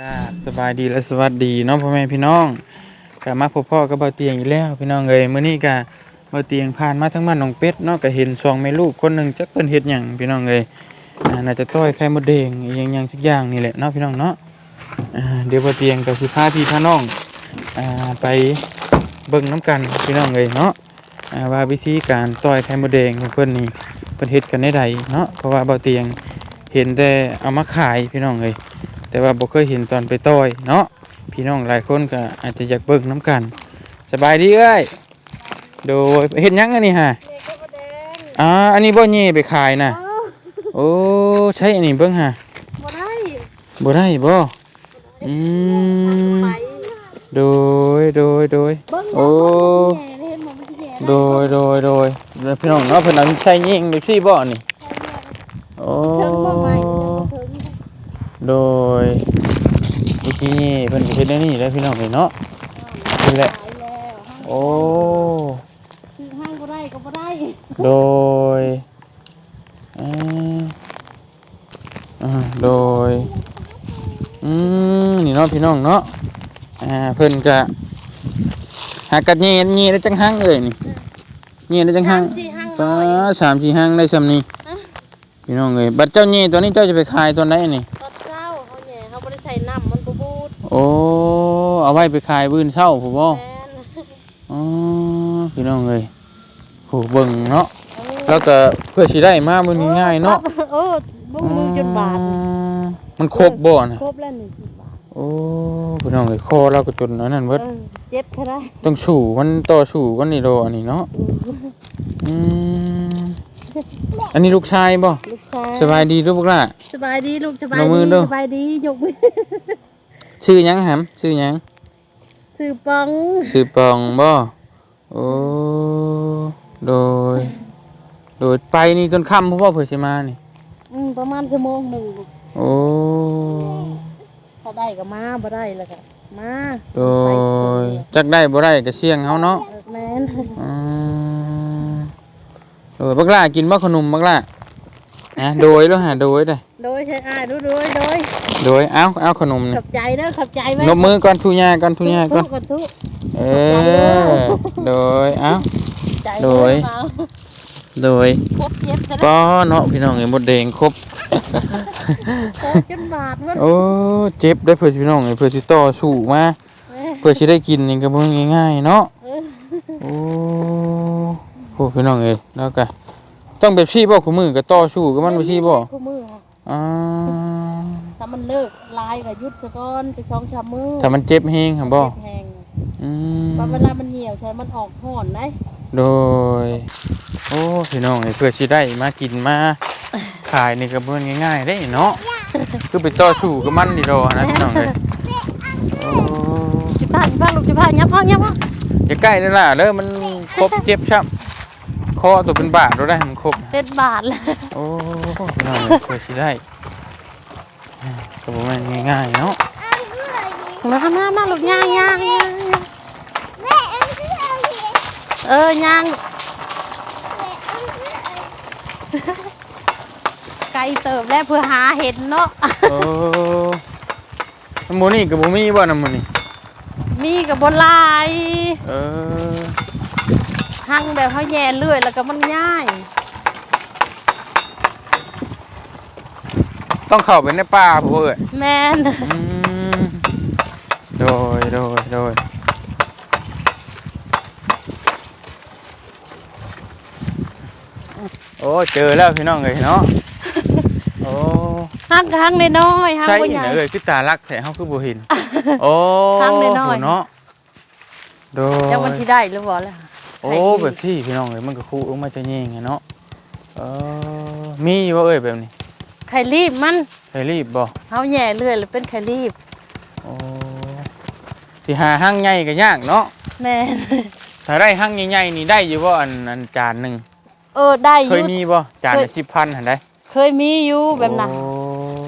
จ้าสบายดีและสวัสดีน้องพ่อแม่พี่น้องกลับมาพบพ่อกับเบาเตียงอีกแล้วพี่น้องเอ้ยมื้อนี้ก็เบาเตียงผ่านมาทั้งบ้านน้องเป็ดเนาะก็เห็นสองแม่ลูกคนหนึงจักเพิ่นเฮ็ดหยังพี่น้องเอ้ยอ่าน่าจะต้อยไข่มดแดงอีหยังหยังสักอย่างนี่แหละเนาะพี่น้องเนาะอ่าเดี๋ยวเบาเตียงก็สิพาพี่พาน้องอ่าไปเบิ่งน้ำกันพี่น้องเอ้ยเนาะอ่าว่าวิธีการต้อยไข่มดแดงของเพิ่นนี่เพิ่นเฮ็ดกันได้ใดเนาะเพราะว่าเบาเตียงเห็นแต่เอามาขายพี่น้องเอ้ย แต่ว่าบ่เคยเห็นตอนไปต้อยเนาะพี่น้องหลายคนก็อาจจะอยากเบิ่งน้ำกัน สบายดีเอ้ยโดยเฮ็ดหยังอันนี้ฮะอ่าอันนี้บ่เย่ไปขายน่ะโอ้ใช่อันนี้เบิ่งฮะบ่ได้บ่ได้บ่อืมไปโดยโดยโดยเบิ่งโอ้แย่เห็นบ่มันสิแย่โดยโดยโดยแล้วพี่น้องเนาะเพิ่นเอาใช้ยิงแบบซี่บ่นี่โอ้ เทิงบ่ไหวเทิง โดยวิธีนี้เพิ่นก็เฮ็ดได้นี่แหล้วพี่น้องเอ้ยเนาะนี่แหละ ตายแล้วโอ้ คือห้างบ่ได้ก็บ่ได้โดยเอ่ออ่าโดย อืม นี่เนาะพี่น้องเนาะ อ่า เพิ่นกะหากัดเงียเงียได้จังหังเอ่ยนี่เงียได้จังหังสามสี่ห้างป้าน้อยสามสี่หังได้ซำนี้อะพี่น้องเอ้ยบัดเจ้าเงียตัวนี้เจ้าจะไปขายตัวไหนนี่ โอ้เอาไว้ไปขายบื้นเช้าผมบ่แม่นอ๋อพี่น้องเอ้ยโหเบิ่งเนาะแล้วก็เพื่อสิได้มามื้อนี้ง่ายเนาะโอ้บ่มือจนบาดอืมมันครบบ่นะครบแล้วนี่บาทโอ้พี่น้องไอ้คอเราก็จนอันนั้นเบิดเออเจ็บเท่าไหร่ต้องสู่มันต่อสู่กันนี่โดอันนี้เนาะอืมอันนี้ลูกชายบ่ลูกชายสบายดีลูกพวกล่ะสบายดีลูกสบายยกมืดีอดูสบายดียกมือ ชื่อหยังหำชื่อหยังซื้อปองชื่อปองบ่โอ้โดย โดยไปนี่จนค่ำเพราะว่าเพิ่นสิมานี่ อืมประมาณชั่วโมงหนึงโอ้ ถ้าได้ก็มาบ่ได้แล้วก็มาโดยจักได้บ่ได้ก็เสี่ยงเฮาเนาะแม่นอืมโดยบักล่ากินบ่ขนมบักล่าอะโดยแล้วหาโดยได้โดยใช้อ้ายดูโดยโดย โดยเอาเอาขนมขนี่อบใจเด้อขอบใจไว้นบมือก่อนทุญาก่อนทุญาก่อนทุกทุกเออโดยเอาใจโดยเปล่าโดยครบเจ็บกันป้อเนาะพี่น้องไอ้มดแดงครบโคตรจนบาดมันโอ้เจ็บได้อเพื่อพี่น้องไอ้เพื่อสิต่อสู้มาแม่เพื่อสิได้กินนี่ก็บ่ง่ายๆเนาะเออโอ้โหพี่น้องเอ้ยแล้วก็ต้องแบบซี่บ่คู่มือก็ต่อสู้กับมันบ่ซี่บ่คู่มือค่ะอ่า ถ้ามันเลิกลายก็หยุดซะก่อนจะช่องชามมือถ้ามันเจ็บแฮงหั่นบ่เจ็บแหงอืมว่าเวลามันเหี่ยวใช่มันออกห่อนได้โดย โอ้พี่น้องไอ้เพื่อสิได้มากินมาขายนี่ก็บ่ง่ายๆได้เนาะคือไปต่อสู้กับมันนี่ดอกนะพี่น้องเอ้ยโอ้จิบ้าจิบ้าลูกจิบ้ายับเอายับเอาอย่าใกล้เด้อล่ะเด้อมันครบเจ็บช้ำคอตัวเป็นบาดเราได้มันครบเป็นบาดเลยโอ้พี่น้องเอ้ยเพื่อสิได้ ก็บ่แม่นง่ายๆเนาะมามามาลูกย่างย่างย่างเออย่างไกลเติบแล้วเพื่อหาเห็ดเนาะโอ้น้ำหมูนี่กับบ่มีบ่น้ำหมูนี่มีกับบนลายเออหั่งแบบเขาแย่เลื่อยแล้วก็มันง่าย ต้องเข้าไปในป่าพุ่นเอ้ยแมนอืมโดยโดยโดยโอ้เจอแล้วพี่น้องเลยเนาะโอ้หั่งก็หั่งน้อยๆหั่งใช่บ่อีใหไหญ่นเอ้ยคือตาลักแต่เฮาคือบ่เห็นโอ้ทางน้อยๆ โหเนาะโดยจังมันสิได้หรือบ่ล่ะ โอ้แบบที่พี่น้องเอ้ยมันก็คู่ออกมาจะแยงไงเนาะเออมีอยู่บ่เอ้ยแบบนี้ ไข่รีบมันให้รีบบ่เฮาแย่เลื่อยแล้วเป็นไข่รีบโอ้ที่หาหั่งใหญ่ก็ยากเนาะแม่นถ้าได้หั่งใหญ่ๆนี่ได้อยู่บ่อันอันจานหนึงเออได้อเคยยู่ มีบ่จานเคละยสิบพันหันได้เคยมีอยู่แบบนั้นโอ้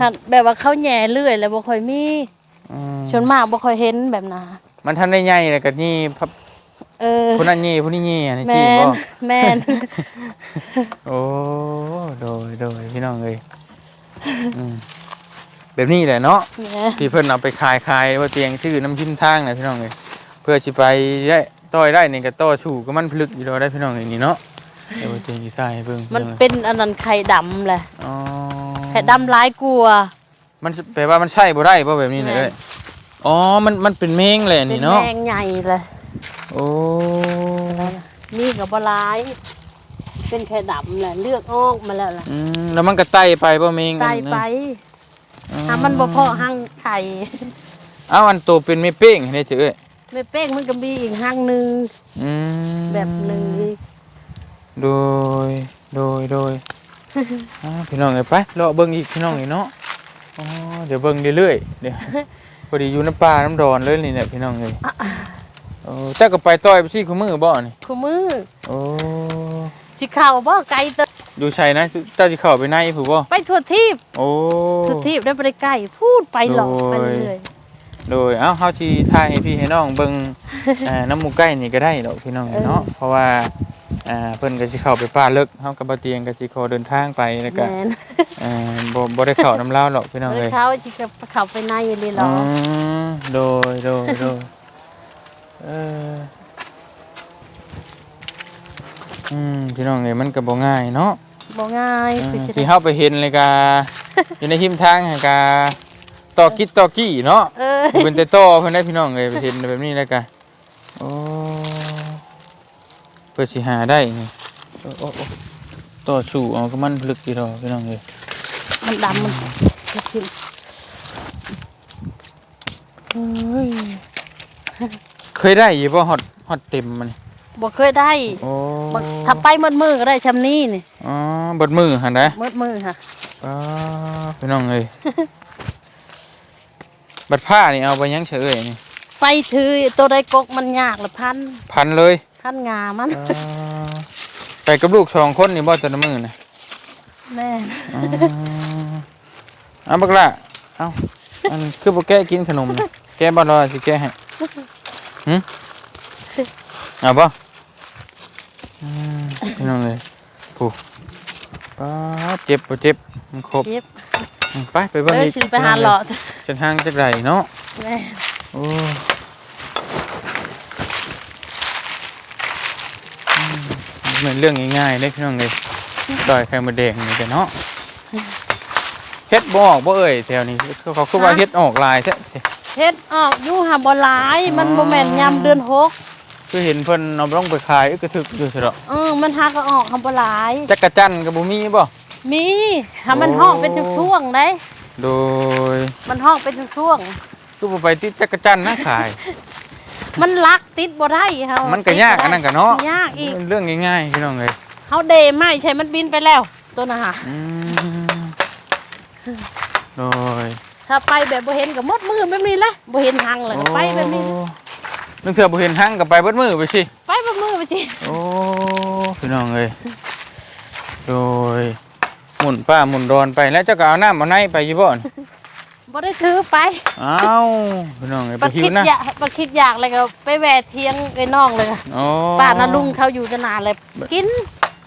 หัดแบบว่าเขาแย่เลื่อยแล้วบ่ค่อยมีอืมส่วนมากบ่ค่อยเห็นแบบนั้นมันทันได้ใหญ่แล้วก็นี่พับเออผู้นั้นนี่ผู้นี้นี่อันนี้แมที่นบ่ แมน โอ้ โดย โดยพี่น้องเอ้ยอืม แบบนี้แหละเนาะแม่ที่เพิ่นเอาไปขายขายว่าเตียงชื่อน้ำพิมพ์ทางนะพี่น้องเอ้ยเพื่อสิไปได้ต่อยได้นี่ก็ต่อชูก็มันพลึกอยู่แล้วได้พี่น้องเอ้ยนี่เนาะเดี๋ยวว่าเตียงสิใส่ให้เบิ่งมันเป็นอันนั้นไข่ดำแหละอ๋อไข่ดำหลายกลัวามันแปลว่ามันใช่บ่ได้บ่แบบนี้เลยแม่เอ้ยอ๋อ มันมันเป็นแมงแหละเป็นี่นเนาะแมงใหญ่เลยโอ้นี่กับบหลาย เป็นไข่ดำแหละเลือกออกมาแล้วล่ะอืมแล้วมันก็ไต่ไปบ่แมงตายไปอืถ้ามันบ่พอหั่งไข่เอ้าอันโตเป็นไม่เป้งนี่เถอะเอ้ยไม่เป้งมันก็มีอีกหั่งหนึงอืมแบบหนึงอีกโดยโดยโดยอ่าพี่น้องเอ้ยไปรอเบิ่งอีกพี่น้องนี่เนาะอ๋อเดี๋ยวเบิ่งเรื่อยๆเดี๋ยวพอดีอยู่น้ำปลาน้ำดอนเลยนี่เนี่ยพี่น้องเอ้ยโอ้เจ้าก็ไปต่อยไปซี่คู่มือบ่นี่คู่มือโอ้ สิเข้าบ่ไกลเตออยู่ชัยนะเจ้าสิเข้าไปในผู้บ่ไปทั่วทีบโอ้ทั่วทีบได้บ่ได้ใกล้พูดไปหลอกไปโดยเรื่อยโดยเอ้าเฮาสิถ่ายให้พี่ให้น้องเบิ่งอ่าน้ำหมูใกล้นี่ก็ได้ดอกพี่น้องเนาะเพราะว่าอ่าเพิ่นก็สิเข้าไปป่าลึกเฮากับบ่เตียงก็สิขอเดินทางไปแล้วก็แม่นอ่าบ่บ่ได้เข้าน้ำลาวหรอกพี่น้องบ่เอ้ได้ยเข้าสิเข้าไปในเลยหรอ๋ออโดยโดยโดยเออ อืมพี่น้องเอ้ยมันก็บ่ง่ายเนาะบ่ง่ายอืคือมสิที่เฮาไปเห็นเลยก็อยู่ในหิมทางให้ก็ต่อกิดต่อกี้เนาะเออบ่เป็นแต่ต่อเพิ่นได้พี่น้องเอ้ยไปเห็นแบบนี้แล้วก็โอ้เพื่อสิหาได้นี่โอ้โอ้โอ้ต่อสู่เอาก็มันลึกอยู่ดอกพี่น้องเอ้ย มันดำมันขึ้นเคยได้อยู่บ่ฮอดฮอดเต็มมันนี่ บ่เคยได้โอ้บ่ถ้าไปมืดมือก็ได้ชำนี้นี่อ๋อเบิดมือหั่นนะมืดมือค่ะอ๋อพี่น้องเอ้ย บัดผ้านี่เอาไปยังเฉยนี่ไปถือตัวใดกกมันยากละพันพันเลยพันงามันอ๋อไปกับลูกสองคนนี่บ่แต่ละมือนะแม่อ๋อเอาบักละเอาอันคือบ่แก้กินขนมนะแก้บ่รอสิแก้ให้หึเอาบ่อืม พี่น้องเอ้ยผู้ป้าดเจ็บบ่เจ็บมันครบเจ็บอืมไปไปเบิ่งเอ้ยอีกสิไปหาหลอดจังห่างจักไดเนาะแม่โอ้อืมเป็นเรื่องง่ายๆเลยพี่น้องเลยซอยไข่มดแดงนี่กันเนาะเฮ็ดบ่ออกบ่เอ่ยแถวนี้เขาเขาคือว่าเฮ็ดออกหลายแท้เฮ็ดออกอยู่หาบ่หลาย มันบ่แม่นยามเดือนหก คือเห็นเพิ่นเอาลงไปขายอึกกระทึกอยู่ซะดอกเออมันหาก็ออกหาบ่หลายจักรจันทร์ก็บ่มีบ่มีหามันโอ้ห้องเป็นช่วงๆได้โดยมันห้องเป็นช่วงคือบ่ไปติดจักรจันทร์นะขาย ๆมันลักติดบ่ได้เฮามัมันก็ยากอันนั้นก็เนาะยากอีกเป็นเรื่องง่ายๆพี่น้องเลยเฮาเดไม่ใช่มันบินไปแล้ว ตัวน่ะหะอืมโดยถ้าไปแบบบ่เห็นก็หมดมือแบบนี้แหละบ่เห็นทางเลยก็ไปแบบนี้โอ้ นึกเถื่อบ่เห็นหั่งก็ไปเบิดมือไปสิไปแบบมือไปจิโอ้พี่น้องเอ้ยโดยหมุนป้าหมุนดอนไปแล้วเจ้าก็เอาน้ำเอาในไปอยู่บ่อนบ่ได้ถือไปอ้าวพี่น้องเอ้ยไปบัดหิวคิดนะอยากบัดคิดอยากเลยก็ไปแวะเทียงไอ้น้องเลยค่ะโอ้ป้าน่ะลุงเขาอยู่จะนานเลยกิน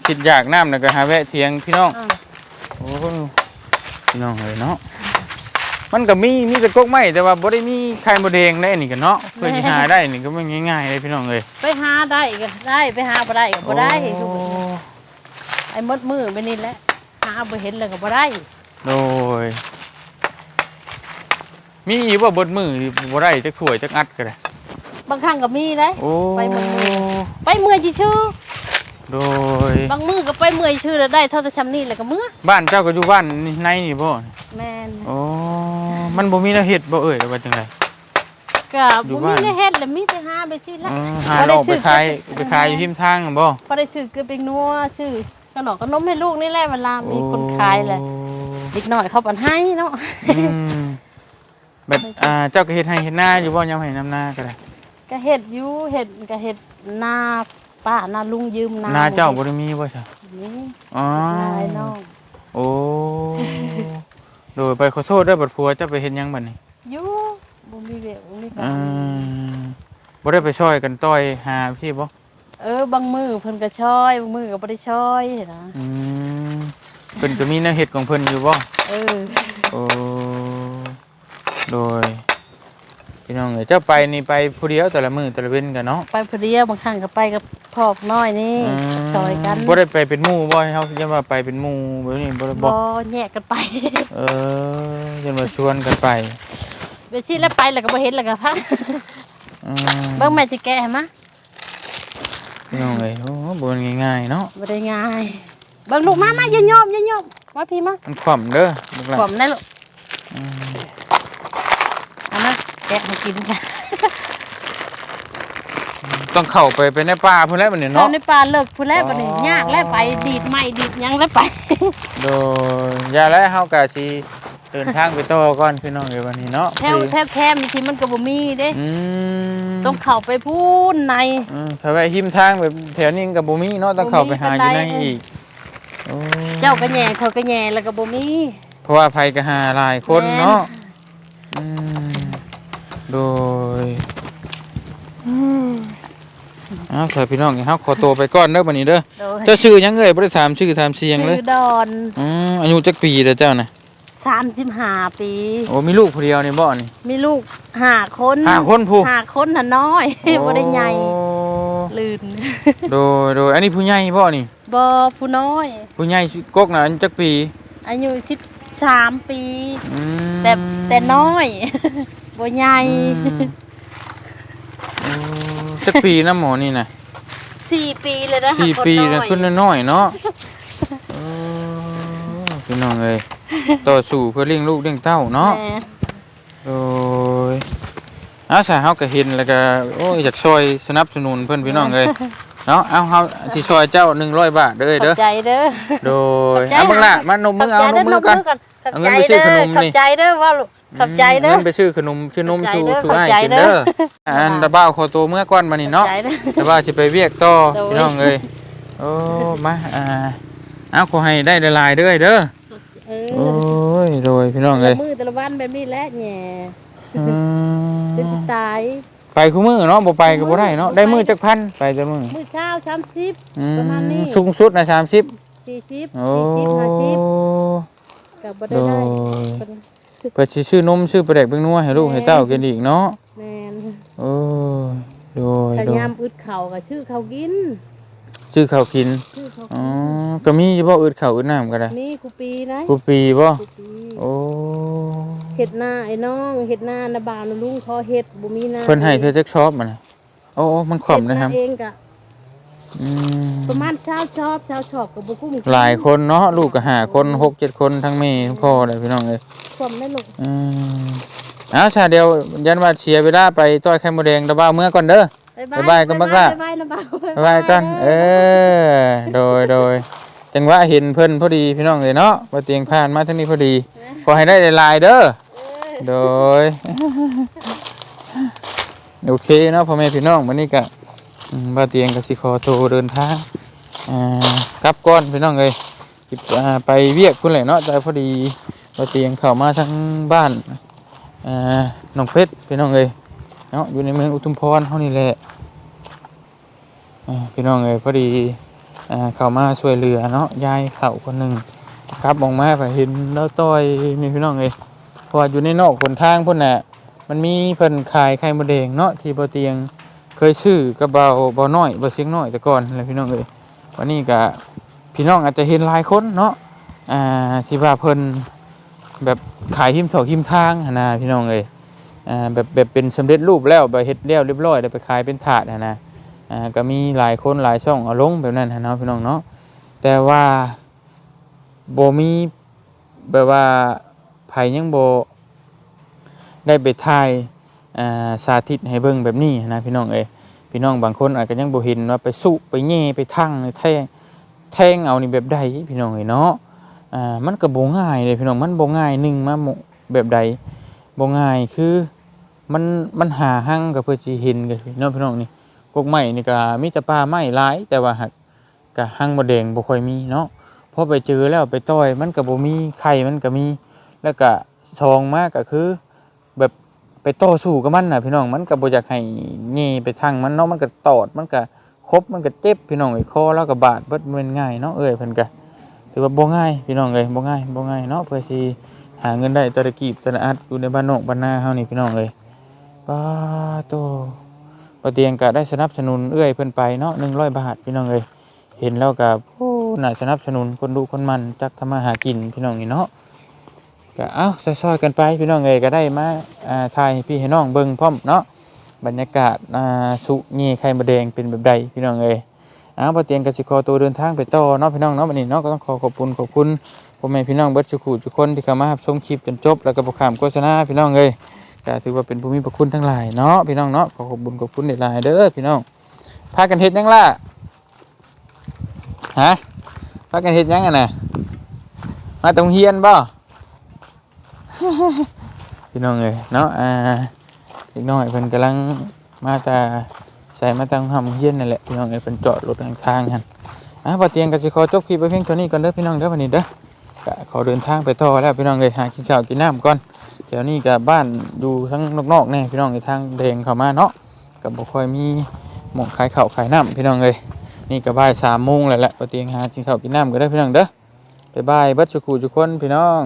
คิดอยากน้ำแล้วก็หาแวะเทียงพี่น้องอ่าโอ้พี่น้องเอ้ยเนาะ มันก็มีมีแต่กกไม้แต่ว่าบ่ได้มีไข่มดแดงได้นี่ก็เนาะเพื่อสิหาได้นี่ก็ไม่ง่ายๆเลยพี่น้องเอ้ยไปหาได้ก็ได้ไปหาบ่ได้ก็บ่ได้โอ้ไอ้หมดมือไปนี่แหละหาบ่เห็นเลยก็บ่ได้โดยมีอีกว่าเบดมือบ่ได้จักถ้วยจักอัดก็ได้บางครั้งก็มีเลยโอ้ไปหมดมือไปเมื่อยชื่อโดยๆบางมือก็ไปเมื่อยชื่อแล้วได้เท่าแต่ชำนี่แล้วก็เมื่อบ้านเจ้าก็อยู่บ้านนี่ในนี่บ่แม่นโอ้ มันบ่มีแนวเฮ็ดบ่เอ่ยหรือว่าจังได ก็อยู่บ่มีบ้าน ได้เฮ็ดแล้วมีแต่หาไปสิละอืมหาออกไปขายไปขายอยู่ทิมทางน่ะบ่พอได้ซื้อเกลือไปนัวซื้อขนมขนมให้ลูกนี่แหละเวลามีคนขายแหละเด็กน้อยเขาปันให้เนาะอืมแบบอ่าเจ้าก็เฮ็ดให้เฮ็ดนาอยู่บ่ยามให้น้ำนาก็ได้ก็เฮ็ดอยู่เฮ็ดก็เฮ็ดนาป้านาลุงยืมนานาเจ้าบ่ได้มีบ่จ้ะนี่อ๋อ นาไอ้น้องโอ้ โดยไปขอโทษเด้อบัดผัวเจ้าไปเฮ็ดหยังบัดนี้อยู่บ่มีเวียกบ่มีกาอืรมบ่ได้ไปช่วยกันต่อยหาพี่บ่เออบางมือเพิ่นก็ช่อยบางมือก็บ่ได้ช่อยนะอืมเพิ่นก็มีแนวเฮ็ดของเพิ่นอยู่บ่เออโอ้โดย พี่น้องเอ้ยเจ้าไปนี่ไปผู้เดียวแต่ละมื้อแต่ละเว้นกันเนาะไปผู้เดียวบางครั้งก็ไปกับพ่อน้อยนี่อืมซอยกันบ่ได้ไปเป็นหมู่บ่ให้เฮาจะว่าไปเป็นหมู่แบบนี้บ่ได้บ่บ่แยกกันไปเออจนว่าชวนกันไปไปชิแล้วไปแล้วก็บ่เห็นแล้วก็พักอืมเบิ่งแม่สิแกะให้มาพี่น้องเอ้ยโอ้บ่ง่ายๆเนาะบ่ได้ง่ายเบิ่งลูกมามาอย่ายอมอย่ายอมมาพี่มามันขว่ำเด้อลูกหลานผมได้ลูกเอามา แกะให้กินกันต้องเข้าไปไปในป่าพุ่นแหล้วบัดนี้ทำเนาะในป่าเลิกพุ่นแล้วบัดนี้ยากแล้วไปดีดไม้ดีดหยังแล้วไป โดยยาแล้วเฮากะสิเดินทางไปต่อก่อนพี่น้องเอ้ยวันนี้เนาะแถวแทบแคมบางทีมันก็บ่มีเด้ อืมต้องเข้าไปพูนใน อืมถ้าไปหิมทางแบบแถวนี้ก็บ่มีเนาะต้องเข้าไปหาอยู่ในอีกโอ้เจ้าก็แหย่เขาก็แหย่แล้วก็บ่มี เพราะว่าภัยก็หาหลายคนแม่นเนาะอืม โดยอ้าวสายพี่น้องเฮาขอตัวไปก่อนเด้อบัดนี้เด้อโดยเจ้าชื่อหยังเอ่ยบ่ได้ถามชื่อถามเสียงเลยชื่อดอนอืมอายุจักปีเด้อเจ้าน่ะ35 ปี โอ้มีลูกผู้เดียวนี่บ่นี่ มีลูกห้าคนห้าคนผู้ ห้าคนน่ะน้อยบ่ได้ใหญ่โอ้ลื่นโดยโดยอันนี้ผู้ใหญ่บ่นี่บ่ผู้น้อย ผู้ใหญ่กกน่ะอันจักปี อายุ13ปีอืมแต่แต่น้อย บ่ใหญ่อืมโอ้จักปีนะหมอนี่น่ะสี่ปีเลยนะสี่คนปีน้นะอยขึ้นน้อยๆเนาะเออพี่น้องเอ้ยต่อสู้เพื่อเลี้ยงลูกเลี้ยงเต้าเนาะแม่โดยเอาสาเฮาก็เห็นแล้วก็โอ้ยอยากช่วยสนับสนุนเพิ่นพี่น้องเอ้ยเนาะเอาเฮาสิช่วยเจ้า100บาทเด้อขอเด้อบใจเด้อโดยขอบใจเอาเบิ่งล่ะมานมมือเอานมมือกันขอบเอาเงิใจนไปซื้อเด้อขนมขอนี่บใจเด้อว่าลูก ขอบใจเด้องินไปซื้อขนมชื่อนมขอบใจชูเด้อชูให้ขอบใจกินเด้เด้อออันตะบ้าวขอตัวเมื่อก่อนมานี่เนาะขอบใจเด้อตะบ้าวสิไปเวียกต่อโดยพี่น้องเอ้ยโอ้มาอ่าเอาขอให้ได้หลายๆเด้อเด้อเอโอ้อยโดยพี่น้องแต่เอ้ละยมือแต่ละวันแบบนี้แหละแหน่อืมเป็นสิตายไปคู่มือเนาะบ่ไปก็บ่ได้เนาะได้มือจักพันไปจักมือมื้อเช้า30อืประมาณนี้สูงสุดนะ30 40โอ้40 50ก็บ่โดได้ได้ย เพิ่นเปิดสิชื่อนมชื่อปลาแดกเบิ่งนัวให้ลูกให้เต้ากินอีกเนาะแม่นโอ้ยโดยพโดยายยามอึดเข่าก็ชื่อเขากินชื่อข้าวกินชื่อเขาอ๋อกินก็มีอยู่บ่อึดข้าวอึดน้ำก็ได้มีกูปีนะกูปีบ่กูปีโอ้เฮ็ดหน้าไอ้น้องเฮ็ดหน้านะบ่าวนะลุงขอเฮ็ดบ่มีหน้าเพิ่นให้เธอจักชอบมันน่ะโอ้โอ้มันขำนะครับเฮ็ดหาเองก็ อืมประมาณเช้าชอบเช้าชอบก็บ่กุ้มหลายคนเนาะลูกก็หาคนหกเจ็ดคนทั้งแม่ทั้งพ่อเลยพี่น้องเอ้ยความได้ลูกอืมเอาชาเดียวยันว่าเสียเวลาไปต้อยไข่มดแดงตะบ้าเมื่อก่อนเด้อ บ๊ายบายกันบักล่ะ บ๊ายบายนะบ่าวบ๊ายบายกัน เออ โดยโดยจังหวะเห็นเพิ่นพอดีพี่น้องเลยเนาะว่าเตียงผ่านมาทางนี้พอดี ขอให้ได้หลายๆเด้อ โดย โอเคเนาะพ่อแม่พี่น้องวันนี้ก็อืม บาเตียงกับสิขอตัวเดินทางกลับก่อนพี่น้องเลยไปเวียกพุ่นแหละเนาะแต่พอดีบาเตียงเข้ามาทางบ้านน้องเพชรพี่น้องเลยเนาะอยู่ในเมืองอุทุมพรเฮานี่แหละพี่น้องเลยพอดีอเข้ามาช่วยเหลือเนาะยายเฒ่าคนหนึ่งกลับออกมาไปเห็นแล้วต้อยนี่พี่น้องเลยเพราะว่าอยู่ในนอกคนทางพุ่นน่ะมันมีเพิ่นขายไข่มดแดงเนาะที่บ่เตียง เคยซื้อกับเบาเบาน้อยเบ่เสียงน้อยแต่ก่อนแหละพี่น้องเอ้ยวันนี้ก็พี่น้องอาจจะเห็นหลายคนเนาะอ่าที่ว่าเพิ่นแบบขายหิมถอหิมทางนะพี่น้องเอ้ยอ่าแบบแบบเป็นสำเร็จรูปแล้วแบบเฮ็ดแล้วเรียบร้อยแล้วไปขายเป็นถาดนะอ่าก็มีหลายคนหลายช่องเอาลงแบบนั้นนะพี่น้องเนาะแต่ว่าโบมีแบบว่าไผยังโบได้ไปถ่าย สาธิตให้เบิ่งแบบนี้นะพี่น้องเอ้ยพี่น้องบางคนอาจจะยังบ่เห็นว่าไปสุไปแย่ไปทั่งแทงแทงเอานี่แบบใดพี่น้องเอ้ยเนาะอ่ามันก็บ่ง่ายเลยพี่น้องมันบ่ง่ายหนึ่งมาแบบใดบ่ง่ายคือมันมันหาหั่งก็เพื่อสิเห็นกันเนาะพี่น้องนี่กกไม้นี่ก็มีแต่ป่าไม้หลายแต่ว่าหักก็หั่งบ่แดงบ่ค่อยมีเนาะพอไปเจอแล้วไปต้อยมันก็บ่มีไข่มันก็มี แล้วก็ซองมากก็คือแบบ ไปต่อสู้กับมันน่ะพี่น้องมันก็บ่อยากให้เงีไปทางมันเนาะมันก็ตอดมันก็คบมันก็เจ็บพี่น้องไอ้คอแล้วก็บาดเบิดมันง่ายเนาะเอ้ยเพิ่นก็ถือว่าบ่ง่ายพี่น้องเอ้ยบ่ง่ายบ่ง่ายเนาะเพื่อสิหหาเงินได้แตะกีบตะอัดอยู่ในบ้านนอกบ้านนาเฮานี่พี่น้องเอ้ยป้าโตบ่เตียงก็ได้สนับสนุนเอ้ยเพิ่นไปเนาะ100บาทพี่น้องเอ้ยเห็นแล้วก็โอ้น่าสนับสนุนคนดูคนมันจักทำมาหากินพี่น้องนี่เนาะก็เอ้าซอยๆกันไปพี่น้องเอ้ยก็ได้มา ถ่ายให้พี่ให้น้องเบิ่งพร้อมเนาะบรรยากาศอาสุงีไข่มดแดงเป็นแบบใดพี่น้องเอ้ยอ้าวบ่เตียงกสิขอตัวเดินทางไปต่อเนาะพี่น้องเนาะวันนี้เนาะก็ต้องขอขอบคุณขอบคุณพ่อแม่พี่น้องเบิดทุกคู่ทุกคนที่เข้ามารับชมคลิปจนจบแล้วก็บ่ข้ามโฆษณาพี่น้องเอ้ยก็ถือว่าเป็นผู้มีพระคุณทั้งหลายเนาะพี่น้องเนาะขอขอบคุณขอบคุณหลายเด้อพี่น้องพากันเฮ็ดยังล่ะฮะพากันเฮ็ดยังอะนะมาตรงเฮียนบ่ พี่น้องเอ้ยเนาะอ่าเด็กน้อยเพิ่นกำลังมาแตาใส่มาตั้งห้องเย็นนั่นแหละพี่น้องเอ้ยเป็นจอดรถทางทางกันอะบ่เตียงก็สิขอจบคลิปไปเพียงเท่านี้ก่อนเด้อพี่น้องเด้อวันนี้เด้อก็ขอเดินทางไปต่อแล้วพี่น้องเอ้ยหากินข้าวกินน้ำก่อนเดี๋ยวนี้ก็บ้านอยู่ทั้งนอกๆแน่พี่น้องเอ้ยทางแดงเข้ามาเนาะก็บ่ค่อยมีหม่องขายข้าวขายน้ำพี่น้องเอ้ยนี่ก็บ่าย3โมงแล้วแหละบ่เตียงหากินข้าวกินน้ำก็ได้พี่น้องเด้อบ๊ายบายเบิดสุขุทุกคนพี่น้อง